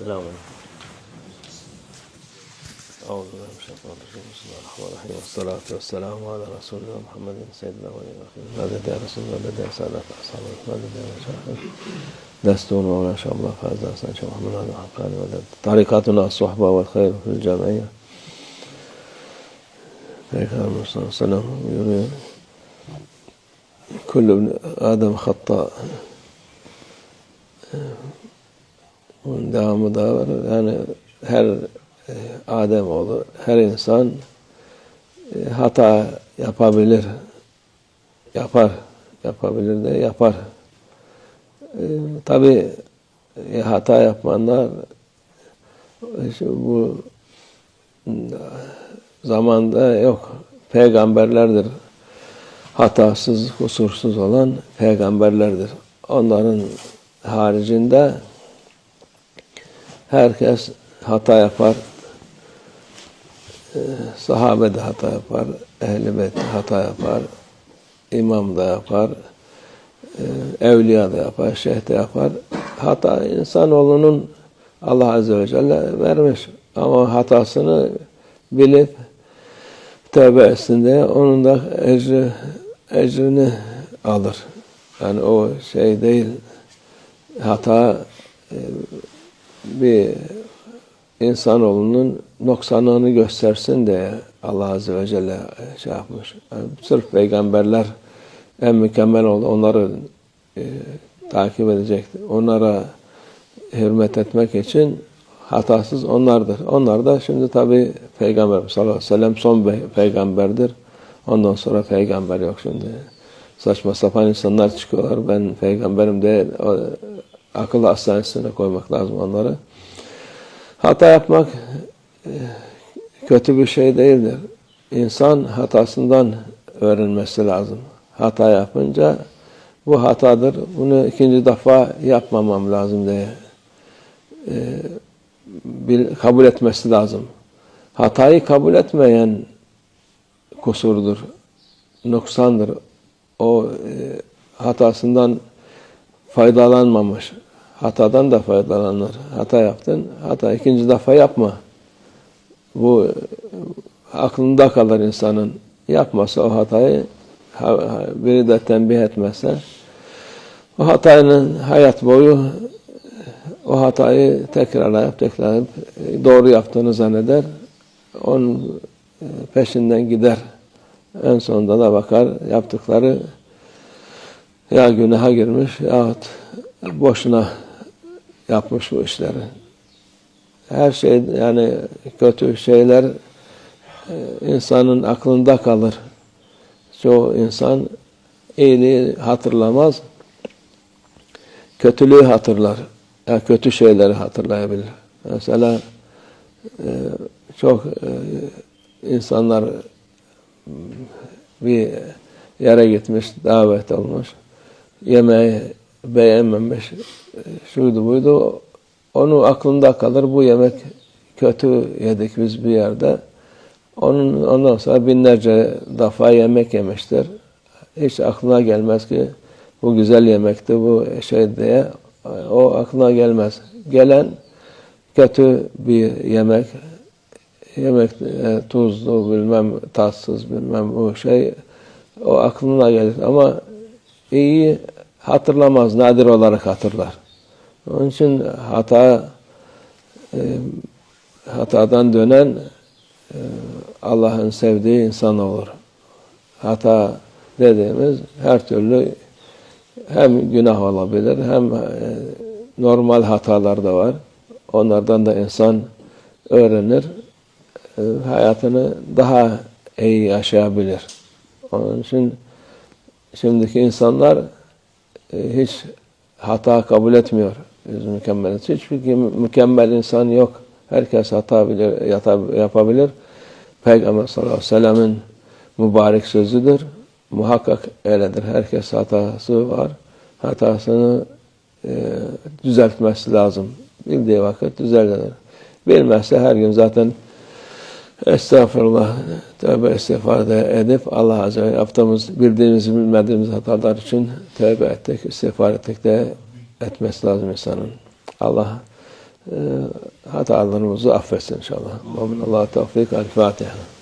السلام عليكم. أعوذ بالله من الشيطان الرجيم. بسم الله الرحمن الرحيم. والصلاة والسلام على رسول الله محمد سيد الأولين والآخرين ماذا يا رسول الله لدى سادة أصحاب ماذا يا مشايخ دستور مولانا شاء الله فاز أحسن شيخ محمد هذا حقاني ولد طريقاتنا الصحبة والخير في الجمعية. فكان الرسول صلى الله عليه وسلم كل ابن آدم خطاء. Devamı da var. Yani her e, Adem oğlu, her insan e, hata yapabilir. Yapar. Yapabilir de yapar. E, Tabi hata yapanlar işte bu zamanda yok. Peygamberlerdir. Hatasız, kusursuz olan peygamberlerdir. Onların haricinde Herkes hata yapar. Ee, sahabe de hata yapar. Ehl-i Beyt hata yapar. İmam da yapar. Ee, evliya da yapar. Şeyh de yapar. Hata insanoğlunun Allah Azze ve Celle vermiş. Ama hatasını bilip tövbe etsin diye onun da ecri, ecrini alır. Yani o şey değil hata e, bir insanoğlunun noksanlığını göstersin diye Allah Azze ve Celle şey yapmış. Yani sırf peygamberler en mükemmel oldu. Onları e, takip edecekti. Onlara hürmet etmek için hatasız onlardır. Onlar da şimdi tabi Peygamber sallallahu aleyhi ve sellem son peygamberdir. Ondan sonra peygamber yok şimdi. Saçma sapan insanlar çıkıyorlar. Ben peygamberim de akıl hastanesine koymak lazım onları. Hata yapmak e, kötü bir şey değildir. İnsan hatasından öğrenmesi lazım. Hata yapınca bu hatadır. Bunu ikinci defa yapmamam lazım diye e, kabul etmesi lazım. Hatayı kabul etmeyen kusurdur, noksandır. O e, hatasından faydalanmamış. Hatadan da faydalanır. Hata yaptın, hata ikinci defa yapma. Bu aklında kalır insanın. Yapmasa o hatayı, biri de tembih etmezse, o hatayının hayat boyu o hatayı tekrarlayıp tekrarlayıp doğru yaptığını zanneder. Onun peşinden gider. En sonunda da bakar yaptıkları ya günaha girmiş yahut boşuna yapmış bu işleri. Her şey yani kötü şeyler e, insanın aklında kalır. Çoğu insan iyiliği hatırlamaz. Kötülüğü hatırlar. Yani kötü şeyleri hatırlayabilir. Mesela e, çok e, insanlar bir yere gitmiş, davet olmuş. Yemeği beğenmemiş, şuydu buydu. Onu aklında kalır. Bu yemek kötü yedik biz bir yerde. Onun ondan sonra binlerce defa yemek yemiştir. Hiç aklına gelmez ki bu güzel yemekti, bu şey diye. O aklına gelmez. Gelen kötü bir yemek, yemek e, tuzlu, bilmem tatsız, bilmem bu şey o aklına gelir. Ama iyi hatırlamaz, nadir olarak hatırlar. Onun için hata e, hatadan dönen e, Allah'ın sevdiği insan olur. Hata dediğimiz her türlü hem günah olabilir hem e, normal hatalar da var. Onlardan da insan öğrenir. E, hayatını daha iyi yaşayabilir. Onun için şimdiki insanlar hiç hata kabul etmiyor. Biz mükemmeliz. Hiçbir mükemmel insan yok. Herkes hata bilir, yapabilir. Peygamber sallallahu aleyhi ve sellemin mübarek sözüdür. Muhakkak öyledir. Herkes hatası var. Hatasını e, düzeltmesi lazım. Bildiği vakit düzeltir. Bilmezse her gün zaten Estağfurullah, tövbe istiğfar da edip Allah Azze ve yaptığımız, bildiğimiz, bilmediğimiz hatalar için tövbe ettik, istiğfar ettik de etmesi lazım insanın. Allah e, hatalarımızı affetsin inşallah. Allah tevfik. El Fatiha.